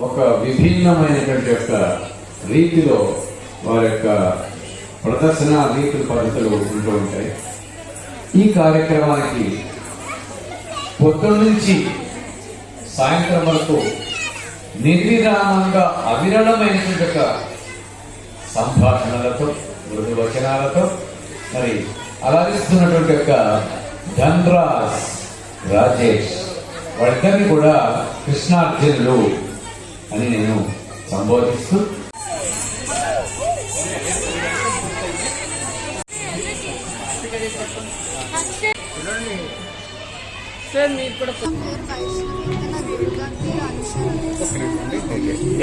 ఒక విభిన్నమైనటువంటి యొక్క రీతిలో వారి యొక్క ప్రదర్శన రీతుల పద్ధతులు ఉంటూ ఉంటాయి. ఈ కార్యక్రమానికి పొద్దున్న నుంచి సాయంత్రం వరకు నిర్విరామంగా అవిరళమైనటువంటి ఒక సంభాషణలతో మృదు వచనాలతో మరి అలరిస్తున్నటువంటి యొక్క ధన్రాజ్ రాజేష్ వాళ్ళిద్దరిని కూడా కృష్ణార్జునులు అని నేను సంబోధిస్తూ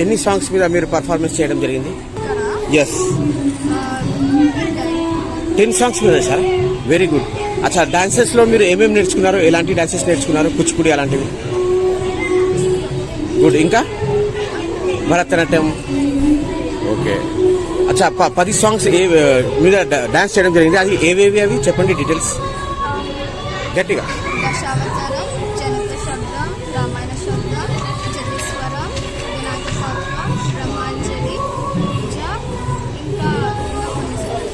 ఎన్ని సాంగ్స్ మీద మీరు పర్ఫార్మెన్స్ చేయడం జరిగింది? ఎస్ టెన్ సాంగ్స్ మీద సార్? వెరీ గుడ్ అచ్చా డాన్సెస్లో మీరు ఏమేమి నేర్చుకున్నారు? ఎలాంటి డాన్సెస్ నేర్చుకున్నారు? కూచిపూడి అలాంటివి? గుడ్ ఇంకా? భరతనాట్యం. ఓకే. అచ్చా పది సాంగ్స్ ఏ మీద డాన్స్ చేయడం జరిగింది. అది ఏవేవి అవి? చెప్పండి డీటెయిల్స్ గట్టిగా.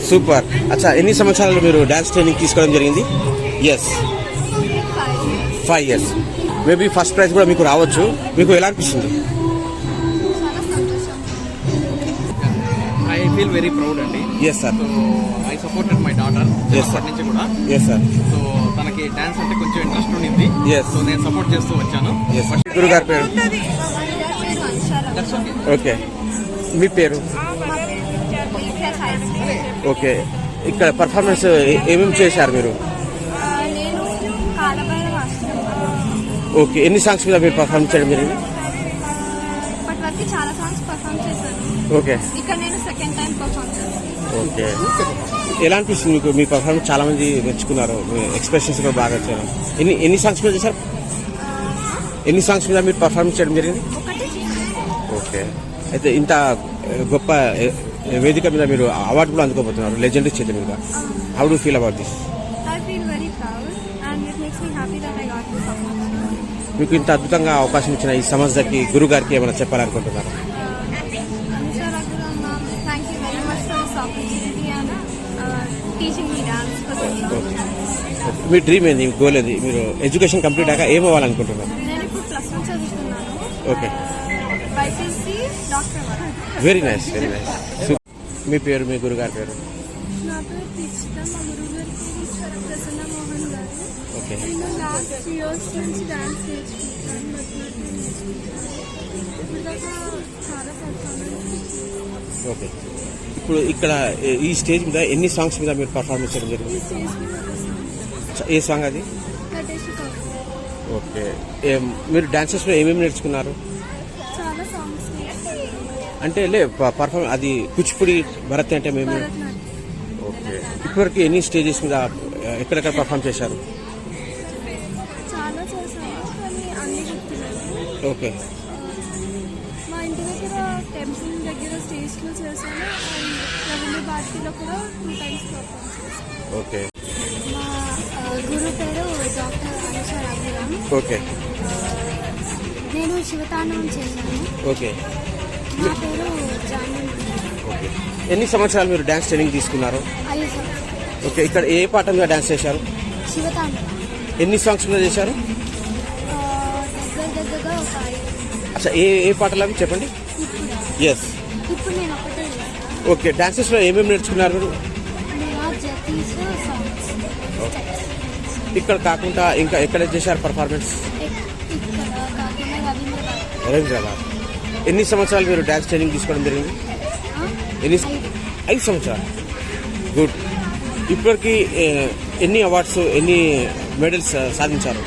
సూపర్. అచ్చా ఎన్ని సంవత్సరాలు మీరు డాన్స్ ట్రైనింగ్ తీసుకోవడం జరిగింది? Yes five years maybe first prize కూడా మీకు రావచ్చు. మీకు ఎలా అనిపిస్తుంది? వెరీ ప్రౌడ్ అండి. Yes sir so I supported my daughter Yes, sir. అప్పటి నుంచి కూడా. ఎస్ సార్ సో తనకి డాన్స్ అంటే కొంచెం ఇంట్రెస్ట్ ఉండింది. Yes. సో నేను సపోర్ట్ చేస్తూ వచ్చాను. ఎస్ గారి గారి పేరు? ఓకే మీ పేరు? ఓకే ఇక్కడ పర్ఫార్మెన్స్ ఏమేమి చేశారు మీరు? ఓకే ఎన్ని సాంగ్స్ మీద మీరు పర్ఫార్మ్ చేయడం జరిగింది? ఓకే. ఇక్కడ నేను సెకండ్ టైం పర్ఫామ్ చేశాను ఓకే. ఎలా అనిపిస్తుంది మీకు? మీ పర్ఫార్మెన్స్ చాలా మంది మెచ్చుకున్నారు. మీ ఎక్స్ప్రెషన్స్ కూడా బాగా వచ్చారు ఎన్ని ఎన్ని సాంగ్స్ మీద చేశారు? ఎన్ని సాంగ్స్ మీద మీరు పర్ఫార్మెన్స్ చేయడం జరిగింది? ఒకటి ఓకే. అయితే ఇంత గొప్ప వేదిక మీద మీరు అవార్డు కూడా అందుకోబోతున్నారు. లెజెండరీ చేతి మీద. How do feel about this. మీకు ఇంత అద్భుతంగా అవకాశం ఇచ్చిన ఈ సంస్థకి గురువు గారికి ఏమైనా చెప్పాలనుకుంటున్నారు? మీ డ్రీమ్ ఏంది? మీ గోల్ ఏంది? మీరు ఎడ్యుకేషన్ కంప్లీట్ అయ్యాక ఏం అవ్వాలనుకుంటున్నారు? నేను ఇప్పుడు ప్లస్ వన్ చదువుతున్నాను. Okay BiPC doctor very nice very nice మీ పేరు మీ గురుగారి పేరు? నా పేరు దీక్షిత మా గురువు గారి పేరు ఈశ్వర ప్రసన్న మోహన్ గారు. ఓకే నేను లాస్ట్ త్రీ ఇయర్స్ నుంచి డాన్స్ నేర్చుకుంటాను భరతనాట్యం నేర్చుకుంటాను ఇప్పుడు దాకా చాలా పర్ఫార్మెన్స్ ఓకే ఇప్పుడు ఇక్కడ ఈ స్టేజ్ మీద ఎన్ని సాంగ్స్ మీద మీరు పర్ఫార్మెన్స్ చేయడం జరిగింది? ఈ స్టేజ్ మీద ఒక సాంగ్ ఏ సాంగ్ అది? ఓకే. మీరు డాన్సెస్లో ఏమేమి నేర్చుకున్నారు? అంటే లే పర్ఫార్మ్ అది కూచిపూడి భరతనాట్యం ఏమి భరతనాట్యం. ఓకే. ఇప్పటివరకు ఎన్ని స్టేజెస్ మీద ఎక్కడెక్కడ పర్ఫామ్ చేశారు? ఓకే. మా ఇంటి దగ్గర టెంపుల్ దగ్గర స్టేజ్లో చేశాను అండ్ రవీంద్ర భారతిలో కూడా టూ టైమ్స్ పర్ఫామ్ చేశాను. ఓకే. గురు పేరు డాక్టర్ అనుష రఘురామ్ ఓకే. నేను శివతాండవం చేశాను. ఓకే. నా పేరు ఓకే. ఎన్ని సంవత్సరాలు మీరు డాన్స్ ట్రైనింగ్ తీసుకున్నారు? ఐదు సంవత్సరాలు. ఓకే. ఇక్కడ ఏ పాట మీద డాన్స్ చేశారు? శివతాండవం ఎన్ని సాంగ్స్ మీద చేశారు? ఆ, దగ్గర దగ్గరగా ఒక ఐదు. అచ్చా ఏ ఏ పాటలు అవి చెప్పండి? ఇప్పుడు. ఎస్ ఇప్పుడు నేను ఒకటే చేస్తాను ఓకే. డాన్సెస్లో ఏమేమి నేర్చుకున్నారు మీరు? నేను జతీస్ సాంగ్స్. ఇక్కడ కాకుండా ఇంకా ఎక్కడ చేశారు పర్ఫార్మెన్స్ రవీంద్రబాద్ ఎన్ని సంవత్సరాలు మీరు డాన్స్ ట్రైనింగ్ తీసుకోవడం జరిగింది? ఎన్ని ఐదు సంవత్సరాలు. గుడ్ ఇప్పటివరకు ఏ, ఎన్ని అవార్డ్స్ ఎన్ని మెడల్స్ సాధించారు?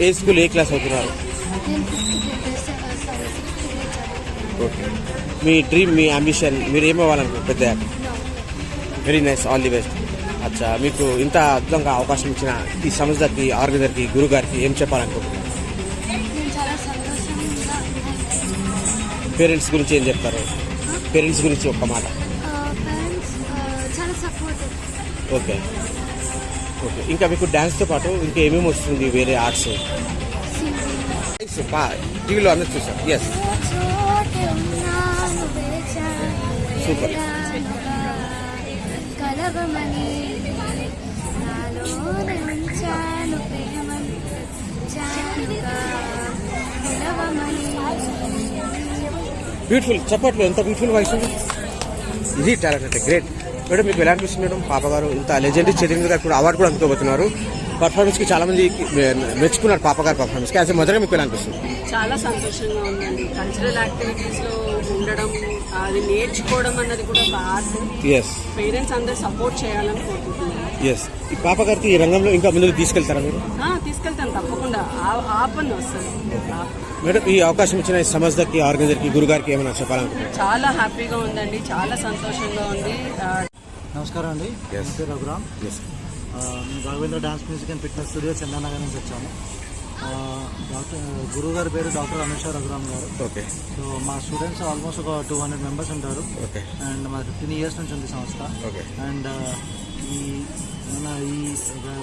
ఏ స్కూల్ ఏ క్లాస్ అవుతున్నారు? ఓకే మీ డ్రీమ్ మీ అంబిషన్ మీరు ఏమవ్వాలనుకో పెద్ద very nice all the best అచ్చా మీకు ఇంత అద్భుతంగా అవకాశం ఇచ్చిన ఈ సంస్థకి ఆర్గనైజర్కి గురువు గారికి ఏం చెప్పాలనుకుంటున్నారు? పేరెంట్స్ గురించి ఏం చెప్తారు? పేరెంట్స్ గురించి ఒక్క మాట. పేరెంట్స్ చాలా సపోర్టివ్ ఓకే. ఓకే. ఇంకా మీకు డ్యాన్స్తో పాటు ఇంకా ఏమేమి వస్తుంది వేరే ఆర్ట్స్? టీవీలో అందరూ చూసారు ఎస్ Super. బ్యూటిఫుల్ చప్పట్లు ఎంత బ్యూటిఫుల్ వాయిస్ ఇది టాలెంట్ అంటే గ్రేట్ మేడం మీకు ఎలా అనిపిస్తుంది మేడం? పాప గారు ఇంత లెజెండరీ చైతన్య గారు కూడా అవార్డు కూడా అందుకోబోతున్నారు. పర్ఫార్మెన్స్కి చాలా మంది మెచ్చుకున్నారు పాప గారి పర్ఫార్మెన్స్కి. యాజ్ మొదట మీకు అనిపిస్తుంది? చాలా సంతోషంగా ఉందండి. కల్చరల్ యాక్టివిటీస్లో ఉండడం అది నేర్చుకోవడం అన్నది కూడా ఎస్ పేరెంట్స్ అందరు సపోర్ట్ చేయాలని కోరుకుంటున్నాను ఎస్ ఈ పాప గారికి ఈ రంగంలో ఇంకా ముందుకు తీసుకెళ్తారా మీరు? ఆ, తీసుకెళ్తాను తప్పకుండా. ఆపను వస్తుంది. మేడం ఈ అవకాశం ఇచ్చిన ఈ సంస్థకి ఆర్గనైజర్కి గురుగారికి ఏమైనా చెప్పాలనుకుంటున్నారు? చాలా హ్యాపీగా ఉందండి. చాలా సంతోషంగా ఉంది. నమస్కారం అండి. Raghuram S Raghavendra dance music and fitness studio Chandanagar నుంచి వచ్చాము డాక్టర్ గురువు గారి పేరు doctor Anusha Raghuram garu. Okay. So మా స్టూడెంట్స్ ఆల్మోస్ట్ ఒక టూ హండ్రెడ్ మెంబర్స్ ఉంటారు. ఓకే. అండ్ మా ఫిఫ్టీన్ ఇయర్స్ నుంచి ఉంది సంస్థ. ఓకే. అండ్ ఈ మన ఈ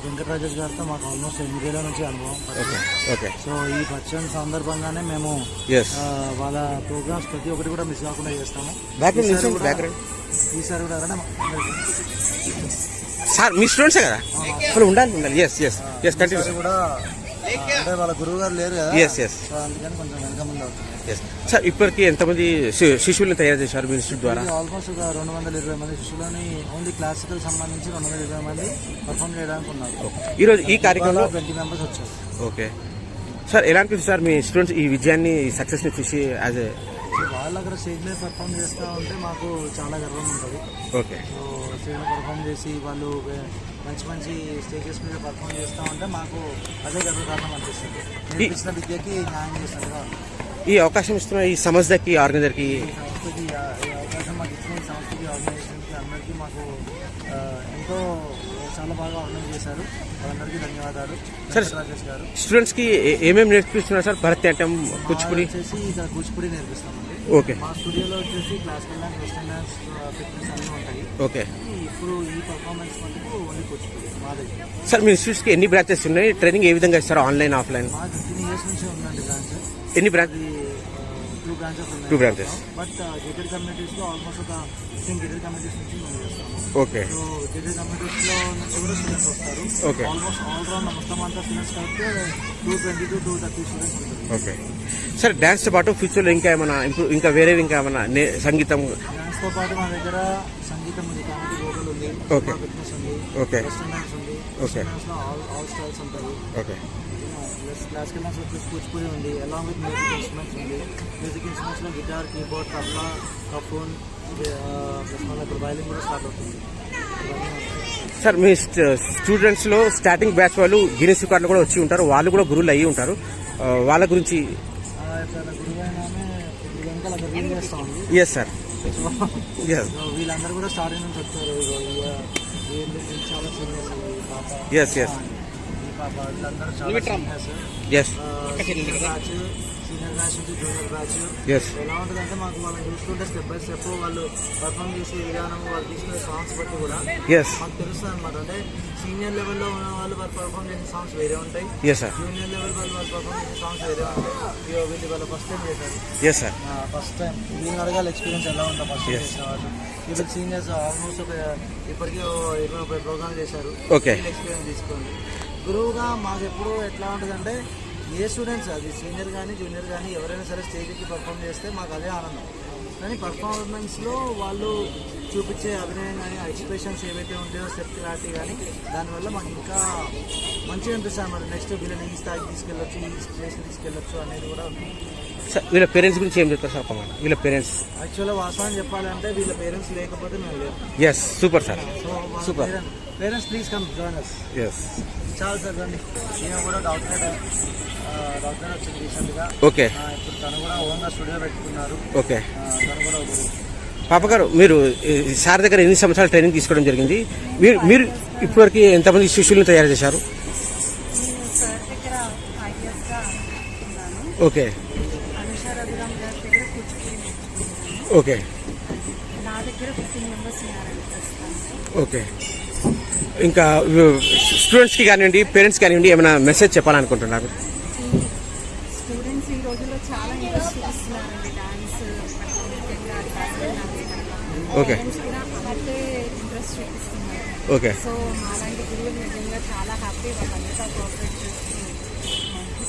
వెంకటరాజేష్ గారితో మాకు ఆల్మోస్ట్ ఎనిమిదేళ్ళ నుంచి అనుభవం. ఓకే. ఓకే. సో ఈ పరిచయం సందర్భంగానే మేము వాళ్ళ ప్రోగ్రామ్స్ ప్రతి ఒక్కటి కూడా మిస్ కాకుండా చేస్తాము. ఈసారి కూడా-. ఈసారి కూడా. సార్ మీ స్టూడెంట్సే కదా? వాళ్ళు ఉండాలి ఉండాలి ఎస్ ఎస్ ఎస్ కంటిన్యూ కూడా అంటే వాళ్ళ గురువు గారు లేరు కదా. Yes, yes. సో అందుకని కొంచెం వెనక ముందు అవుతుంది. ఎస్ సార్ ఇప్పటికి ఎంతమంది శి- శిశువులను తయారు చేశారు మీ ఇన్స్టిట్యూట్ ద్వారా? ఆల్మోస్ట్ ఒక రెండు వందల ఇరవై మంది శిష్యులని ఓన్లీ క్లాసికల్ సంబంధించి రెండు వందల ఇరవై మంది పర్ఫామ్ చేయడానికి ఉన్నారు. ఈరోజు ఈ కార్యక్రమంలో ట్వంటీ మెంబర్స్ వచ్చారు. ఓకే సార్ ఎలా అనిపిస్తుంది సార్ మీ స్టూడెంట్స్ ఈ విజయాన్ని సక్సెస్ని చూసి యాజ్ వాళ్ళు అక్కడ స్టేజ్ మీద పర్ఫామ్ చేస్తూ ఉంటే మాకు చాలా గర్వం ఉంటుంది. ఓకే. సో స్టేజ్ మీద పర్ఫామ్ చేసి వాళ్ళు మంచి మంచి స్టేజెస్ మీద పర్ఫామ్ చేస్తూ ఉంటే మాకు అదే గర్వకారణం అనిపిస్తుంది. నేర్పించిన విద్యకి న్యాయం చేసినట్టుగా ఈ అవకాశం ఇస్తున్న ఈ సంస్థకి ఆర్గనైజర్కి సంస్థకి ఈ అవకాశం మాకు ఇచ్చిన ఈ సంస్థకి ఆర్గనైజేషన్కి అందరికీ మాకు ఎంతో చాలా బాగా ఆర్గనైజ్ చేశారు. వాళ్ళందరికీ ధన్యవాదాలు. సరే. రాజేష్ గారు. స్టూడెంట్స్కి ఏమేమి నేర్పిస్తున్నారు సార్ భరతనాట్యం కూచిపూడి. వచ్చేసి ఇక్కడ కూచిపూడి నేర్పిస్తామండి. ఓకే మా స్టూడియోలో వచ్చేసి classical dance western dance fitness అన్నీ ఉంటాయి. ఓకే ఇప్పుడు ఈ పర్ఫార్మెన్స్ మటుకు ఓన్లీ కూచిపూడి మా దగ్గర. సార్ మీ ఇన్స్టిట్యూట్స్కి ఎన్ని బ్రాంచెస్ ఉన్నాయి? ట్రైనింగ్ ఏ విధంగా ఇస్తారు? ఆన్లైన్ ఆఫ్లైన్ మా ఫిఫ్టీన్ ఇయర్స్ నుంచి ఉందండి బ్రాంచ్ ఎన్ని బ్రాంచ్ అది టూ బ్రాంచెస్ ఉన్నాయి Two branches. బట్ గేటెడ్ కమ్యూనిటీస్లో ఆల్మోస్ట్ ఒక ఫిఫ్టీన్ గేటెడ్ కమ్యూనిటీస్ నుంచి మేము చేస్తాము. ఓకే సో గేటెడ్ కమ్యూనిటీస్లో నుంచి కూడా స్టూడెంట్స్ వస్తారు. Okay. ఆల్మోస్ట్ ఆల్ రౌండ్ మొత్తం అంతా స్టూడెంట్స్ కలిపితే two twenty to two thirty students ఉంటారు ఓకే సార్ డాన్స్తో పాటు ఫ్యూచర్లో ఇంకా ఏమైనా ఇంప్రూవ్ ఇంకా వేరేవి ఇంకా ఏమైనా సంగీతం? డాన్స్తో పాటు మా దగ్గర సంగీతం ఉంది. గోగుల్ ఆల్ ఆల్ స్టైల్స్ ఉంటాయి. ఓకే ప్లస్ క్లాసికల్ డాన్స్ వచ్చేసి కూచిపూడి ఉంది అలాంగ్ విత్ మ్యూజిక్ ఇన్స్ట్రుమెంట్స్ ఉంది మ్యూజిక్ ఇన్స్ట్రుమెంట్స్లో గిటార్ కీబోర్డ్ తబలా కఫోన్ ప్లస్ మళ్ళీ ఇప్పుడు వైలిన్ కూడా స్టార్ట్ అవుతుంది. సార్ మీ స్టూడెంట్స్లో స్టార్టింగ్ బ్యాచ్ వాళ్ళు గిన్నెస్ రికార్డులు కూడా వచ్చి ఉంటారు. వాళ్ళు కూడా గురువులు అయ్యి ఉంటారు. ఆ, వాళ్ళ గురించి ఎస్ సార్ ఎస్ వీళ్ళందరూ కూడా స్టార్టింగ్ నుంచి వచ్చారు. ఇగో ఈ- వీళ్ళందరూ చాలా seniors senior batch senior batch నుంచి జూనియర్ బ్యాచ్ ఎలా ఉంటుందంటే మాకు వాళ్ళని చూస్తుంటే స్టెప్ బై స్టెప్ వాళ్ళు పర్ఫామ్ చేసే విధానం వాళ్ళు తీసుకునే సాంగ్స్ బట్టి కూడా మాకు తెలుస్తుంది అనమాట అంటే సీనియర్ లెవెల్లో ఉన్న వాళ్ళు వాళ్ళు పర్ఫామ్ చేసే సాంగ్స్ వేరే ఉంటాయి. జూనియర్ లెవెల్ వాళ్ళు వాళ్ళు పర్ఫామ్ చేసే సాంగ్స్ వేరే ఉంటాయి. వీళ్ళు వాళ్ళ ఫస్ట్ టైం చేశారు. ఫస్ట్ టైం వీళ్ళని అడగాలి ఎక్స్పీరియన్స్ ఎలా ఉందో ఫస్ట్. చేసిన వాళ్ళు. వీళ్ళకి సీనియర్స్ ఆల్మోస్ట్ ఒక ఇప్పటికీ ఇరవై ముప్పై ప్రోగ్రామ్ చేశారు. ఎక్స్పీరియన్స్ తీసుకోండి. గురువుగా మాకు ఎప్పుడు ఎట్లా ఉంటుందంటే ఏ స్టూడెంట్స్ అది సీనియర్ కానీ జూనియర్ కానీ ఎవరైనా సరే స్టేజ్కి పర్ఫామ్ చేస్తే మాకు అదే ఆనందం. కానీ పర్ఫార్మెన్స్లో వాళ్ళు చూపించే అభినయం కానీ ఎక్స్ప్రెషన్స్ ఏవైతే ఉంటాయో స్టెప్ క్లారిటీ కానీ దానివల్ల మాకు ఇంకా మంచిగా అనిపిస్తుంది మరి నెక్స్ట్ వీళ్ళని ఈ స్థాయికి తీసుకెళ్ళొచ్చు ఈ స్టేజ్కి తీసుకెళ్ళొచ్చు అనేది కూడా సార్ వీళ్ళ పేరెంట్స్ గురించి ఏం చెప్తారు సార్ వీళ్ళ పేరెంట్స్ యాక్చువల్గా వాస్తవం చెప్పాలంటే వీళ్ళ పేరెంట్స్ లేకపోతే మేము లేవు yes super sir so Super. Parents please come join us yes చాలా సార్ రండి కూడా డాక్టరేట్ డాక్టరేట్ వచ్చింది రీసెంట్గా. ఓకే. ఇప్పుడు తను కూడా ఓన్గా స్టూడియో పెట్టుకున్నారు. ఓకే. తను కూడా పాప గారు మీరు సార్ దగ్గర ఎన్ని సంవత్సరాలు ట్రైనింగ్ తీసుకోవడం జరిగింది? మీరు మీరు ఇప్పటివరకు ఎంతమంది శిష్యులను తయారు చేశారు? ఓకే. ఓకే. ఓకే. ఇంకా స్టూడెంట్స్కి కానివ్వండి పేరెంట్స్ కానివ్వండి ఏమైనా మెసేజ్ చెప్పాలనుకుంటున్నారు? ఈ స్టూడెంట్స్ ఈ రోజుల్లో చాలా ఇంట్రెస్ట్ చూపిస్తున్నారండి డాన్స్ ముఖ్యంగా క్లాసికల్ డాన్స్ పట్ల ఓకే. ఇంట్రెస్ట్ చూపిస్తున్నారు. ఓకే. సో మాలాంటి గురువులు నిజంగా చాలా హ్యాపీ వాళ్ళంతా కోఆపరేట్ చేస్తూ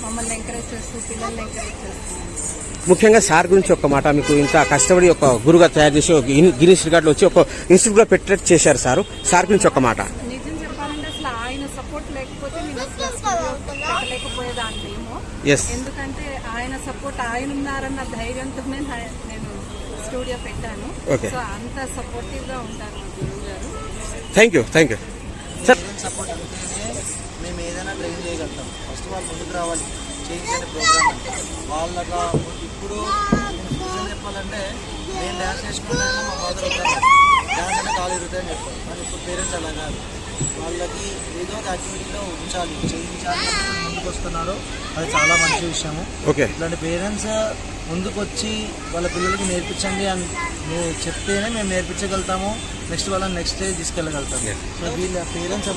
మమ్మల్ని ఎంకరేజ్ చేస్తూ పిల్లల్ని ఎంకరేజ్ చేస్తున్నారు ముఖ్యంగా సార్ గురించి ఒక మాట మీకు ఇంత కష్టపడి ఒక గురుగా తయారు చేసి ఒక గిన్నీస్ రికార్డులో వచ్చి ఒక ఇన్స్టిట్యూట్లో పెట్టేట్టు చేశారు సార్. సార్ గురించి ఒక మాట నిజం చెప్పాలంటే అసలు ఆయన సపోర్ట్ లేకపోతే నేను అసలు స్టూడియో పెట్టలేకపోయేదాన్ని ఏమో ఎస్ ఎందుకంటే ఆయన సపోర్ట్ ఆయన ఉన్నారన్న ధైర్యంతోనే నేను స్టూడియో పెట్టాను. సో అంత సపోర్టివ్గా ఉంటారు thank you thank you sir support ఉంటేనే మేము ఏదైనా ట్రైన్ చేయగలుగుతాం. ఫస్ట్ వాళ్ళు ముందుకు రావాలి. చేయించని ప్రోగ్రామ్ వాళ్ళగా ఇప్పుడు నిజం చెప్పాలంటే నేను డ్యాన్స్ చేసుకుంటే మా ఫాదర్ వస్తారు డ్యాన్స్ అంటే కాలు ఇరుగుతాయని చెప్పారు కానీ ఇప్పుడు పేరెంట్స్ అలా కాదు. వాళ్ళకి ఏదో ఒక యాక్టివిటీలో ఉంచాలి చేయించాలి ముందుకు వస్తున్నారు అది చాలా మంచి విషయము. ఓకే. ఇట్లాంటి పేరెంట్స్ ముందుకు వచ్చి వాళ్ళ పిల్లలకి నేర్పించండి అని మీరు చెప్తేనే మేము నేర్పించగలుగుతాము. నెక్స్ట్ వాళ్ళని నెక్స్ట్ స్టేజ్ తీసుకెళ్ళగలుగుతాము. సో వీళ్ళ పేరెంట్స్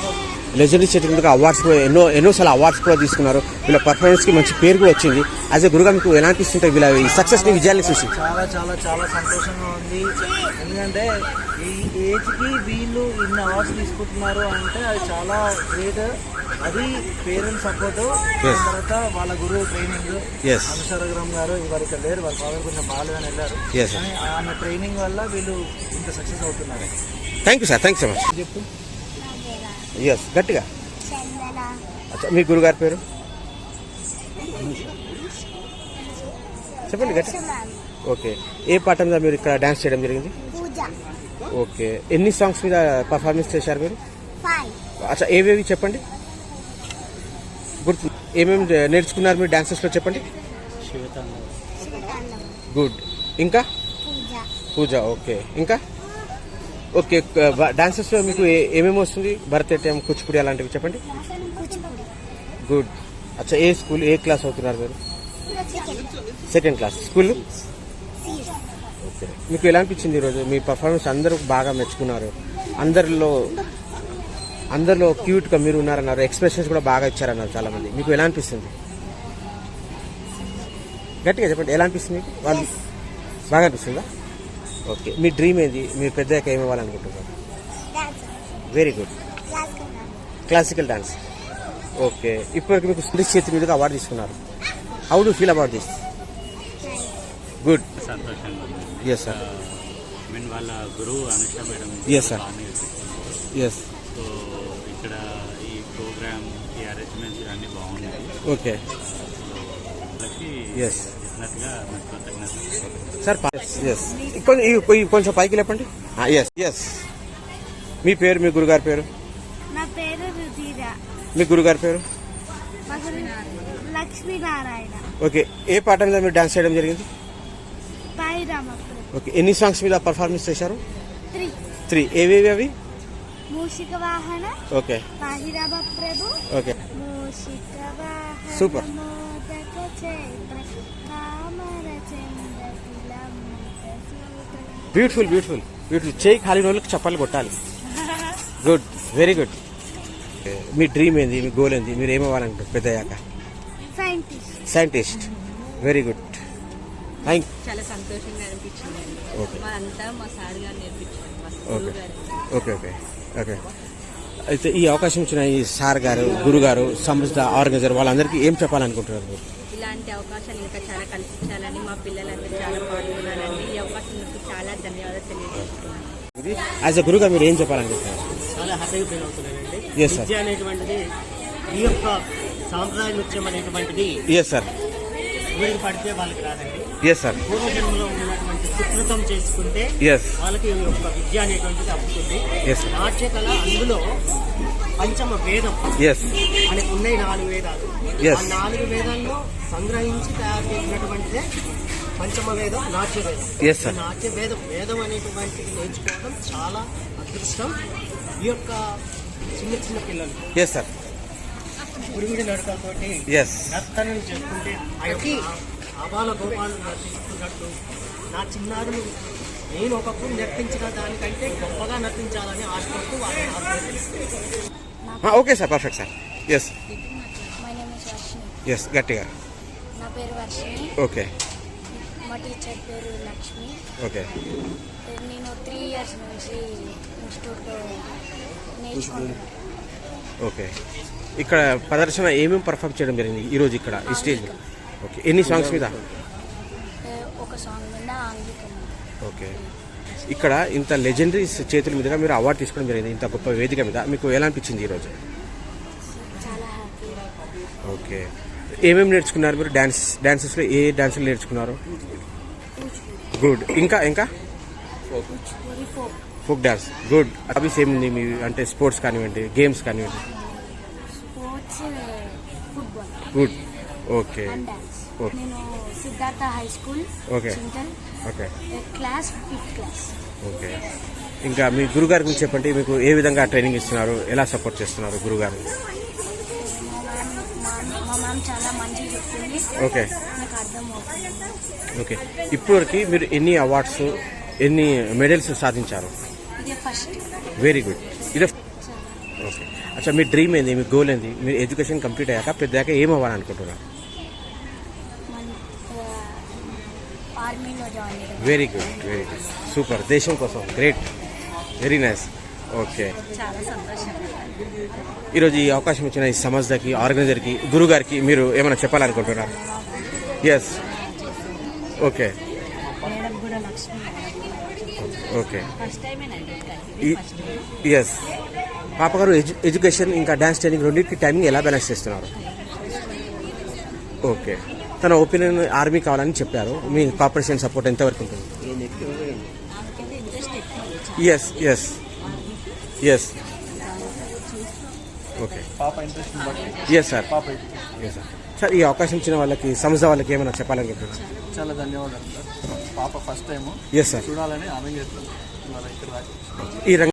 లెజెండరీ చేతికి అవార్డ్స్ కూడా ఎన్నో ఎన్నోసార్లు అవార్డ్స్ కూడా తీసుకున్నారు. వీళ్ళ పర్ఫార్మెన్స్కి మంచి పేరు కూడా వచ్చింది. యాజ్ ఎ గురుగా మీకు ఎలా అనిపిస్తుంటాయి వీళ్ళ ఈ సక్సెస్ని విజయాన్ని చూసి? చాలా చాలా చాలా సంతోషంగా ఉంది. ఎందుకంటే ఈ ఏజ్కి వీళ్ళు ఇన్ని అవార్డ్స్ తీసుకుంటున్నారు అంటే అది చాలా గ్రేట్. అది పేరెంట్స్ సపోర్ట్. తర్వాత వాళ్ళ గురువు ట్రైనింగ్. Yes. అనుసరగ్రహం గారు ఇవాళ ఇక్కడ లేరు వాళ్ళ ఫాదర్ కొంచెం బాగాలేదని వెళ్ళారు. కానీ ఆమె ట్రైనింగ్ వల్ల వీళ్ళు ఇంత సక్సెస్ అవుతున్నారు. Thank you sir thank you so much చెప్పు? ఎస్ గట్టిగా. అచ్చా మీ గురుగారి పేరు? చెప్పండి గట్టి ఓకే ఏ మీద మీరు ఇక్కడ డాన్స్ చేయడం జరిగింది? పూజ. ఓకే. ఎన్ని సాంగ్స్ మీద పర్ఫార్మెన్స్ చేశారు మీరు? అచ్చా ఏవేవి చెప్పండి? గుర్తు ఏమేమి నేర్చుకున్నారు మీరు డాన్సెస్లో చెప్పండి? గుడ్ ఇంకా? పూజ. ఓకే. ఇంకా? ఓకే డాన్సెస్లో మీకు ఏ- ఏమేమి వస్తుంది? భరతనాట్యం కూచిపూడి అలాంటివి చెప్పండి. గుడ్ అచ్చా ఏ స్కూల్ ఏ క్లాస్ అవుతున్నారు మీరు? సెకండ్ క్లాస్ స్కూల్ మీకు ఎలా అనిపించింది ఈరోజు మీ పర్ఫార్మెన్స్ అందరూ బాగా మెచ్చుకున్నారు. అందరిలో అందరిలో క్యూట్గా మీరు ఉన్నారన్నారు. ఎక్స్ప్రెషన్స్ కూడా బాగా ఇచ్చారన్నారు చాలా మంది మీకు ఎలా అనిపిస్తుంది గట్టిగా చెప్పండి. ఎలా అనిపిస్తుంది మీకు వాళ్ళు బాగా అనిపిస్తుందా ఓకే. మీ డ్రీమ్ ఏంది? మీరు పెద్దగా ఏమి ఇవ్వాలనుకుంటున్నారు dance very good classical dance okay. ఇప్పటికి మీకు సురేష్ చేతి మీదుగా అవార్డు తీసుకున్నారు. How do feel about this good సంతోషంగా ఉంది. ఎస్ సార్ మీన్ వాళ్ళ గురువు అనుష మేడం Yes, sir. బాగా నేర్పిస్తున్నారు. ఎస్ సో ఇక్కడ ఈ ప్రోగ్రామ్ ఈ అరేంజ్మెంట్స్ అన్ని బాగున్నాయి. ఓకే కృతజ్ఞతలు. సార్ ఎస్ కొంచెం పైకి లేపండి. ఎస్ ఎస్ మీ పేరు మీ గురుగారి పేరు? నా పేరు మీ గురుగారి పేరు? లక్ష్మీనారాయణ. ఓకే ఏ పాట మీద మీరు డాన్స్ చేయడం జరిగింది? ఓకే. ఎన్ని సాంగ్స్ మీద పర్ఫార్మెన్స్ చేశారు? త్రీ. ఏవేవి అవి? మూషిక వాహన ఓకే. ప్రభు ఓకే. సూత బ్యూటిఫుల్ బ్యూటిఫుల్ బ్యూటిఫుల్ చేయి ఖాళీ రోజులకు చప్పాలు కొట్టాలి. గుడ్ వెరీ గుడ్ మీ డ్రీమ్ ఏంది? మీ గోల్ ఏంది? మీరు ఏమవ్వాలనుకుంటారు పెద్ద అయ్యాక సైంటిస్ట్ సైంటిస్ట్ వెరీ గుడ్ చాలా సంతోషంగా అనిపించింది Okay. మా అంతా మా సార్ గారు నేర్పించారు మా ఓకే గురువు గారు. ఓకే ఓకే ఓకే అయితే ఈ అవకాశం ఇచ్చిన ఈ సార్ గారు గురుగారు సంస్థ ఆర్గనైజర్ వాళ్ళందరికీ ఏం చెప్పాలనుకుంటున్నారు మీరు? ఇలాంటి అవకాశాలు ఇంకా చాలా కల్పించాలని మా పిల్లలందరూ చాలా పాల్గొనాలని ఈ అవకాశం చాలా ధన్యవాదాలు తెలియజేస్తున్నాను. యాజ్ అ గురుగా మీరు ఏం చెప్పాలనుకుంటున్నారు? చాలా హ్యాపీగా ఫీల్ అవుతున్నానండి. విద్య అనేటువంటిది ఈ యొక్క సాంప్రదాయ నృత్యం అనేటువంటిది ఎస్ సార్ పడితే వాళ్ళకి రాదండి. ఎస్ సార్ పూర్వజన్మలో ఉన్నటువంటి సుకృతం చేసుకుంటే ఎస్ వాళ్ళకి యొక్క విద్య అనేటువంటిది sir. నాట్యకళ అందులో పంచమ వేదం ఎస్ మనకు ఉన్నాయి నాలుగు వేదాలు. Yes. ఆ నాలుగు వేదాల్లో సంగ్రహించి తయారు చేసినటువంటిదే పంచమ వేదం నాట్య వేదం. Yes, sir. ఈ నాట్య వేదం వేదం అనేటువంటిది నేర్చుకోవడం చాలా అదృష్టం. ఈ యొక్క చిన్న చిన్న పిల్లలు ఎస్ సార్ పురుగుడి నడకతోటి ఎస్ నర్తనం చేసుకుంటే ఆ యొక్క ఆబాల గోపాలు నర్తిస్తున్నట్టు నా చిన్నారులు నేను ఒకప్పుడు నర్తించిన దానికంటే గొప్పగా నర్తించాలని ఆశపడుతూ వాళ్ళని. Okay sir perfect sir. Yes yes గట్టిగా. నా పేరు వర్షిణి ఓకే మా టీచర్ పేరు లక్ష్మి. ఓకే నేను త్రీ ఇయర్స్ నుంచి ఇన్స్టిట్యూట్లో నేర్చుకుంటున్నాను. ఓకే ఇక్కడ ప్రదర్శన ఏమేమి పర్ఫామ్ చేయడం జరిగింది ఈరోజు ఇక్కడ ఈ స్టేజ్ ఓకే ఎన్ని సాంగ్స్ మీద? ఒక సాంగ్ మీద ఆంగికం ఓకే ఇక్కడ ఇంత లెజెండరీ చేతుల మీదుగా మీరు అవార్డు తీసుకోవడం జరిగింది ఇంత గొప్ప వేదిక మీద. మీకు ఎలా అనిపించింది ఈరోజు చాలా హ్యాపీ ఓకే ఏమేమి నేర్చుకున్నారు మీరు? డ్యాన్స్ డాన్సెస్లో ఏ డాన్సులు నేర్చుకున్నారు? గుడ్ ఇంకా ఇంకా? ఫోక్ డాన్స్ గుడ్ హాబీస్ ఏముంది మీ అంటే స్పోర్ట్స్ కానివ్వండి గేమ్స్ కానివ్వండి? గుడ్ ఓకే ఓకే నేను Siddhartha high school. Chintal okay class fifth class okay ఇంకా మీ గురుగారి గురించి చెప్పండి మీకు ఏ విధంగా ట్రైనింగ్ ఇస్తున్నారు ఎలా సపోర్ట్ చేస్తున్నారు గురుగారు? మా మ్యామ్ మా- మా మ్యామ్ చాలా మంచిగా చెప్తుంది. ఓకే నాకు అర్థమవుతుంది. ఓకే ఇప్పటివరకు మీరు ఎన్ని అవార్డ్స్ ఎన్ని మెడల్స్ సాధించారు? వెరీ గుడ్ ఇదే ఓకే అచ్చా మీ డ్రీమ్ ఏంది మీ గోల్ ఏంది? మీరు ఎడ్యుకేషన్ కంప్లీట్ అయ్యాక పెద్దాక ఏం అవ్వాలనుకుంటున్నారు మన ఆర్మీలో జాయిన్ అయ్యాను very good very good super దేశం కోసం గ్రేట్ వెరీ నైస్ ఓకే ఈరోజు ఈ అవకాశం ఇచ్చిన ఈ సంస్థకి ఆర్గనైజర్కి గురుగారికి మీరు ఏమైనా చెప్పాలనుకుంటున్నారు? ఎస్ ఓకే ఓకే ఎస్ పాపగారు ఎడ్యు ఎడ్యుకేషన్ ఇంకా డ్యాన్స్ ట్రైనింగ్ రెండింటికి టైమింగ్ ఎలా బ్యాలెన్స్ చేస్తున్నారు? ఓకే తన ఒపీనియన్ ఆర్మీ కావాలని చెప్పారు. మీ కాపరేషన్ సపోర్ట్ ఎంతవరకు ఉంటుంది? Yes yes yes okay yes sir yes sir sir ఈ అవకాశం ఇచ్చిన వాళ్ళకి సంస్థ వాళ్ళకి ఏమైనా చెప్పాలనుకుంటున్నారు చాలా ధన్యవాదాలు సార్ పాప ఫస్ట్ టైం ఎస్ సార్ చూడాలని ఈ రంగ